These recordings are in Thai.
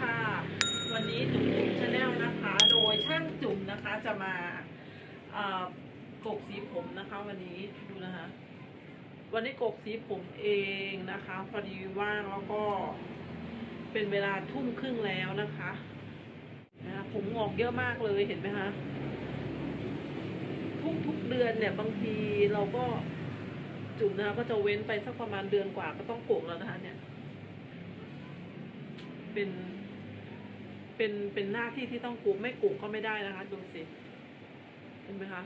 ค่ะ วันนี้จุ๋มจุ๋มชาแนลนะคะ โดยช่างจุ๋มนะคะจะมาเอ่อกกสีผมนะคะ วันนี้ดูนะคะ วันนี้กกสีผมเองนะคะพอดีว่างแล้วก็เป็นเวลาทุ่มครึ่งแล้วนะคะนะผมงอกเยอะมากเลยเห็นไหมคะทุกทุกเดือนเนี่ยบางทีเราก็จุ๋มนะคะก็จะเว้นไปสักประมาณเดือนกว่าก็ต้องโกกแล้วนะคะเนี่ย เป็น เป็นเป็นหน้าที่ที่ต้องกูไม่กูก็ไม่ได้นะคะ ดูสิ เห็นไหมคะ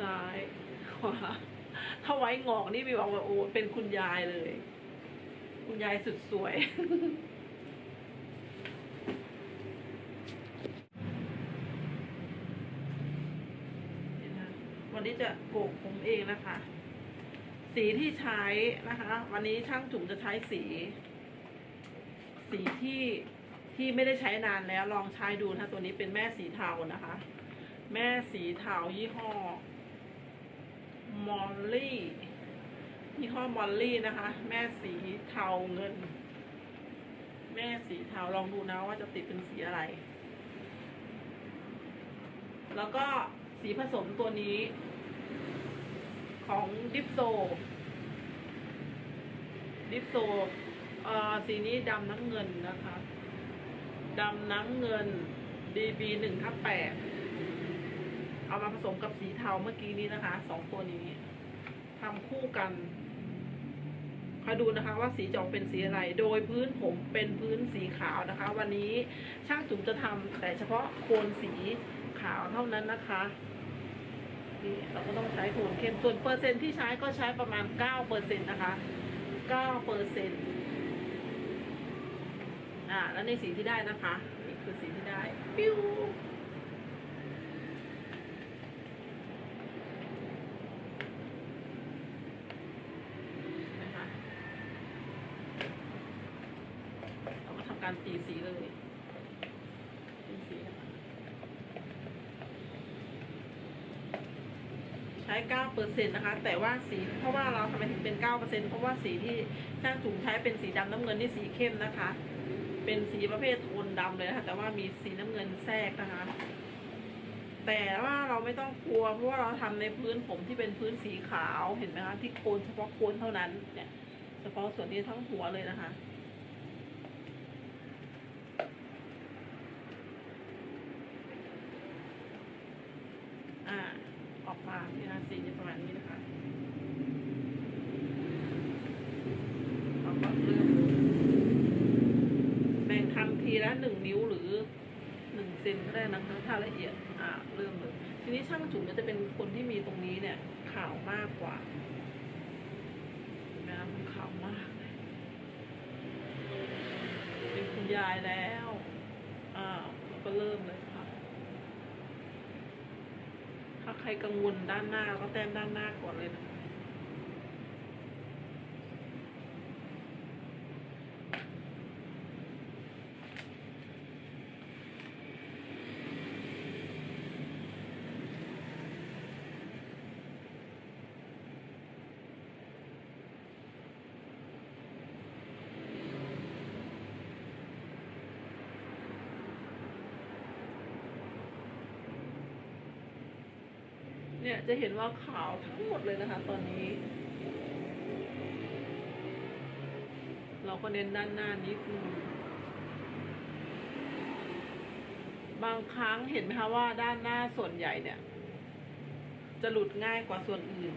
ซ้ายขวาถ้าไว้งอกนี่มีบอกว่าโอ้เป็นคุณยายเลย คุณยายสุดสวย วันนี้จะโกกผมเองนะคะ สีที่ใช้นะคะ วันนี้ช่างจุ๋มจะใช้สี สีที่ ที่ไม่ได้ใช้นานแล้วลองใช้ดูนะตัวนี้เป็นแม่สีเทานะคะ แม่สีเทายี่ห้อมอลลี่ยี่ห้อมอลลี่นะคะ แม่สีเทาเงิน แม่สีเทาลองดูนะว่าจะติดเป็นสีอะไร แล้วก็สีผสมตัวนี้ ของดิฟโซ ดิฟโซเอ่อสีนี้ดำน้ำเงินนะคะ ดำน้ำเงิน DB หนึ่งทับแปดเอามาผสมกับสีเทาเมื่อกี้นี้นะคะสองตัวนี้ทำคู่กันคอยดูนะคะว่าสีจออกเป็นสีอะไร โดยพื้นผมเป็นพื้นสีขาวนะคะ วันนี้ช่างจุ๋มจะทำแต่เฉพาะโคนสีขาวเท่านั้นนะคะนี่เราก็ต้องใช้โทนเข้มส่วนเปอร์เซ็นที่ใช้ก็ใช้ประมาณเก้าเปอร์เซ็นต์นะคะเก้าเปอร์เซ็นต์ อ่าแล้วในสีที่ได้นะคะนี่คือสีที่ได้ปิ้วนะคะเราก็ทำการตีสีเลยตีสีนะคะใช้เก้าเปอร์เซ็นต์นะคะ แต่ว่าสีเพราะว่าเราทำไมถึงเป็นเก้าเปอร์เซ็นต์เพราะว่าสีที่ช่างจุ๋มใช้เป็นสีดำน้ำเงินนี่สีเข้มนะคะ เป็นสีประเภทโทนดำเลยนะคะแต่ว่ามีสีน้ำเงินแทรกนะคะ แต่ว่าเราไม่ต้องกลัวเพราะว่าเราทำในพื้นผมที่เป็นพื้นสีขาวเห็นไหมคะที่โคนเฉพาะโคนเท่านั้นเนี่ย เฉพาะส่วนนี้ทั้งหัวเลยนะคะ อ่า ออกมาเนี่ยนะสีจะประมาณนี้นะคะเราก็เริ่ม แบ่งทำทีละห นิ้วหรือหนึ่งเซนก็ได้นะคะถ้าละเอียดอ่าเริ่มเลยทีนี้ช่างจุ๋มจะเป็นคนที่มีตรงนี้เนี่ยขาวมากกว่าเห็นไหมคะมันขาวมากเลยเป็นคุณยายแล้วอ่าก็เริ่มเลยค่ะ ถ้าใครกังวลด้านหน้าก็แต้มด้านหน้าก่อนเลยนะคะ เนี่ยจะเห็นว่าขาวทั้งหมดเลยนะคะ ตอนนี้ เราก็เน้นด้านหน้านิดนึงบางครั้งเห็นไหมคะว่าด้านหน้าส่วนใหญ่เนี่ย จะหลุดง่ายกว่าส่วนอื่น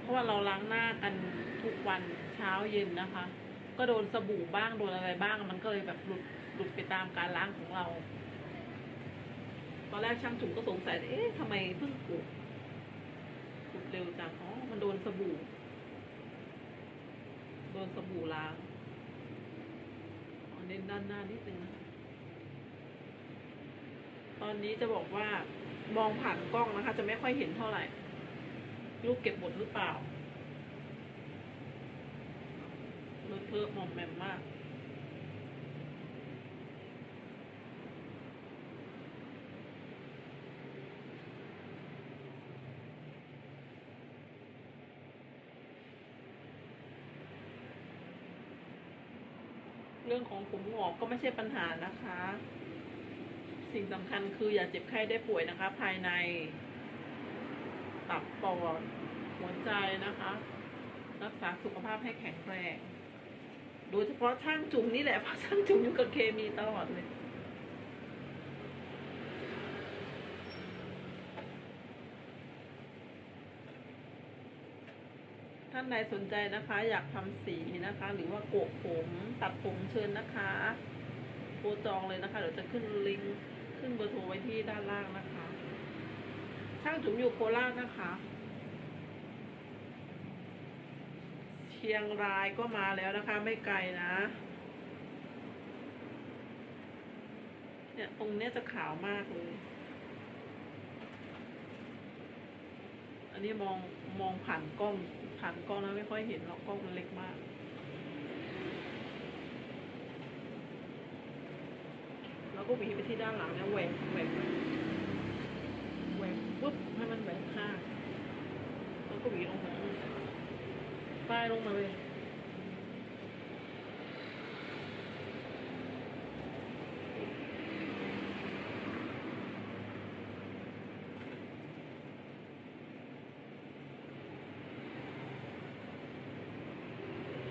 เพราะว่าเราล้างหน้ากันทุกวันเช้าเย็นนะคะ ก็โดนสบู่บ้างโดนอะไรบ้าง มันก็เลยแบบหลุดหลุดไปตามการล้างของเราตอนแรกช่างจุ๋มก็สงสัย เอ๊ะทำไมเพิ่งปลูก ร็วจังอ๋อมันโดนสบู่ โดนสบู่ล้างเน้นด้านหน้านิดนึงนะคะตอนนี้จะบอกว่ามองผ่านกล้องนะคะ จะไม่ค่อยเห็นเท่าไหร่ ลูกเก็บหมดหรือเปล่าเลอะเทอะหมอมแมมมาก เรื่องของผมงอกก็ไม่ใช่ปัญหานะคะ สิ่งสำคัญคืออย่าเจ็บไข้ได้ป่วยนะคะ ภายใน ตับปอดหัวใจนะคะ รักษาสุขภาพให้แข็งแรงโดยเฉพาะช่างจุ่มนี่แหละเพราะช่างจุ่มอยู่กับเคมีตลอดเลย ท่านใดสนใจนะคะ อยากทำสีนะคะ หรือว่าโกกผมตัดผมเชิญนะคะโทรจองเลยนะคะเดี๋ยวจะขึ้นลิงก์ขึ้นเบอร์โทรไว้ที่ด้านล่างนะคะ ช่างจุ๋มอยู่โคราชนะคะ เชียงรายก็มาแล้วนะคะ ไม่ไกลนะเนี่ยตรงเนี้ยจะขาวมากเลย อันนี้มองมองผ่านกล้อง ผ่านกล้องแล้วไม่ค่อยเห็นหรอกกล้องมันเล็กมาก แล้วก็หวีไปที่ด้านหลังแล้วแหวกแหวกแหวกปุ๊บให้มันแหวกข้าง แล้วก็หวีลงมาป้ายลงมาเลย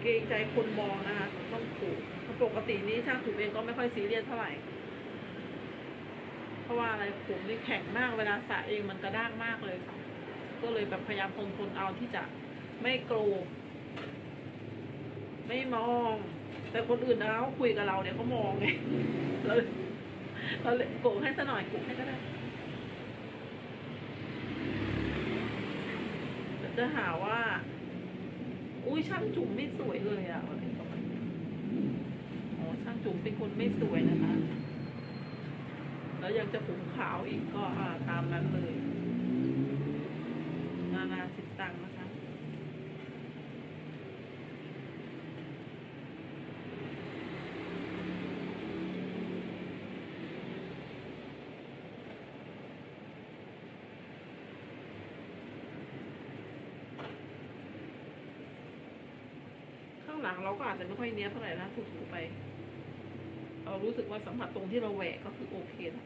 เก รงใจคนมองนะคะต้องถูกปกตินี้ช่างถูกเองก็ไม่ค่อยซีเรียสเท่าไหร่ เพราะว่าอะไรผมนี่แข็งมากเวลาสระเองมันกระด้างมากเลย ก็เลยแบบพยายามทนทนเอาที่จะไม่โกรธไม่มอง แต่คนอื่นนะเขาคุยกับเราเนี่ยเขามองไงเราเราโกรธให้ซะหน่อยโกรธให้ก็ได้จะหาว่า อุ้ยช่างจุ๋มไม่สวยเลยอะอะไรประมาณนี้อ๋อช่างจุ๋มเป็นคนไม่สวยนะคะ แล้วยังจะผมขาวอีกก็อ่าตามนั้นเลย นานาสิตตังนะคะ ข้าง หลังเราก็อาจจะไม่ค่อยเนี้ยเท่าไหร่นะถูๆไป เรารู้สึกว่าสัมผัสตรงที่เราแหวกก็คือโอเคนะ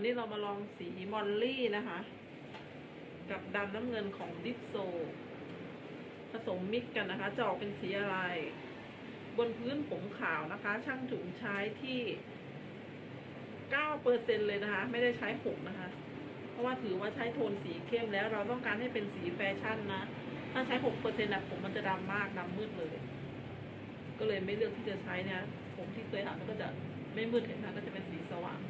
วันนี้เรามาลองสีมอลลี่นะคะ กับดำน้ำเงินของดิฟโซ ผสมมิกกันนะคะ จะออกเป็นสีอะไร บนพื้นผมขาวนะคะ ช่างถุงใช้ที่เก้าเปอร์เซ็นเลยนะคะ ไม่ได้ใช้ผมนะคะ เพราะว่าถือว่าใช้โทนสีเข้มแล้วเราต้องการให้เป็นสีแฟชั่นนะ ถ้าใช้หกเปอร์เซ็นต์ะผมมันจะดำมากดำมืดเลย ก็เลยไม่เลือกที่จะใช้เนี่ยผมที่เคยทำมันก็จะไม่มืดเห็นไหมก็จะเป็นสีสว่าง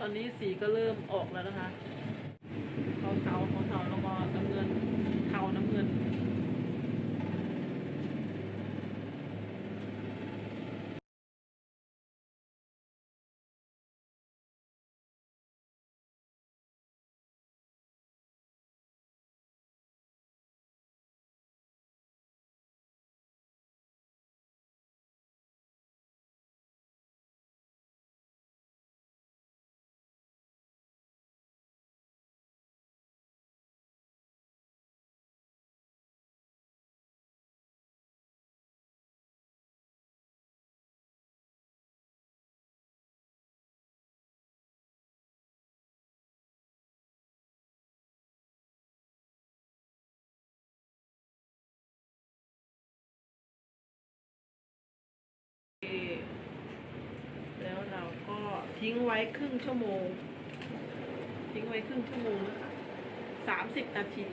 ตอนนี้สีก็เริ่มออกแล้วนะคะ ทิ้งไว้ครึ่งชั่วโมง ทิ้งไว้ครึ่งชั่วโมงนะคะสามสิบนาที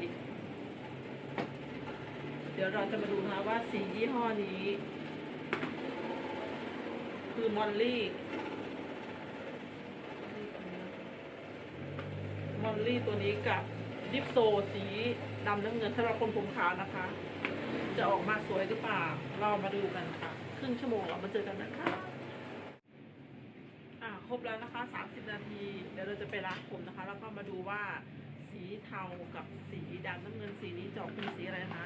เดี๋ยวเราจะมาดูนะคะว่าสียี่ห้อนี้ คือมอลลี่มอลลี่ตัวนี้กับดิฟโซสีดำน้ำเงินสำหรับคนผมขาวนะคะ จะออกมาสวยหรือเปล่า เรามาดูกันค่ะ ครึ่งชั่วโมงเรามาเจอกันนะคะ รบแล้วนะคะ 30 นาที เดี๋ยวเราจะไปล้างผมนะคะ แล้วก็มาดูว่าสีเทากับสีดำน้ำเงินสีนี้จออกเป็นสีอะไรนะคะ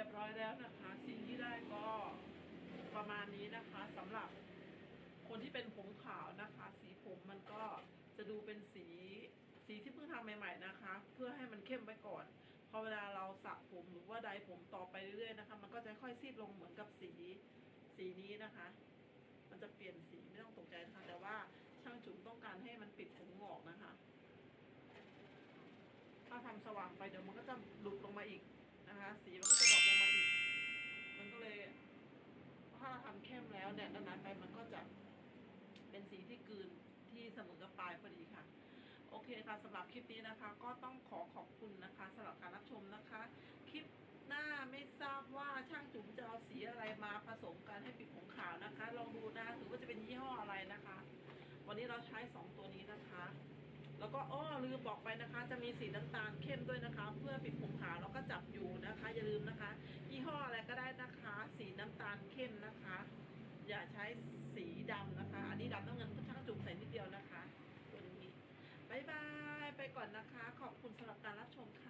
รียบร้อยแล้วนะคะ สิ่งที่ได้ก็ประมาณนี้นะคะสำหรับคนที่เป็นผมขาวนะคะ สีผมมันก็จะดูเป็นสีสีที่เพิ่งทำใหม่ ๆนะคะ เพื่อให้มันเข้มไว้ก่อนพอเวลาเราสระผมหรือว่าไดผมต่อไปเรื่อยๆนะคะ มันก็จะค่อยซีดลงเหมือนกับสีสีนี้นะคะ มันจะเปลี่ยนสีไม่ต้องตกใจนะคะ แต่ว่าช่างจุ๋มต้องการให้มันปิดผมงอกนะคะ ถ้าทำสว่างไปเดี๋ยวมันก็จะหลุดลงมาอีก นะคะ สีมันก็จะดรอปลงมาอีก มันก็เลย ถ้าเราทำเข้มแล้วเนี่ยนานๆไปมันก็จะเป็นสีที่กลืนที่เสมอกับปลายพอดีค่ะ โอเคค่ะสำหรับคลิปนี้นะคะ ก็ต้องขอขอบคุณนะคะสำหรับการรับชมนะคะ คลิปหน้าไม่ทราบว่าช่างจุ๋มจะเอาสีอะไรมาผสมกันให้ปิดผมขาวนะคะ ลองดูนะถือว่าจะเป็นยี่ห้ออะไรนะคะ วันนี้เราใช้สองตัวนี้นะคะ แล้วก็อ้อลืมบอกไปนะคะ จะมีสีน้ำตาลเข้มด้วยนะคะ เพื่อปิดผมขาวแล้วก็จับอยู่นะคะ อย่าลืมนะคะยี่ห้ออะไรก็ได้นะคะ สีน้ำตาลเข้มนะคะ อย่าใช้สีดำนะคะ อันนี้ดำต้องเงินก็ช่างจุ่มใส่นิดเดียวนะคะตัวนี้บายบายไปก่อนนะคะ ขอบคุณสำหรับการรับชมค่ะ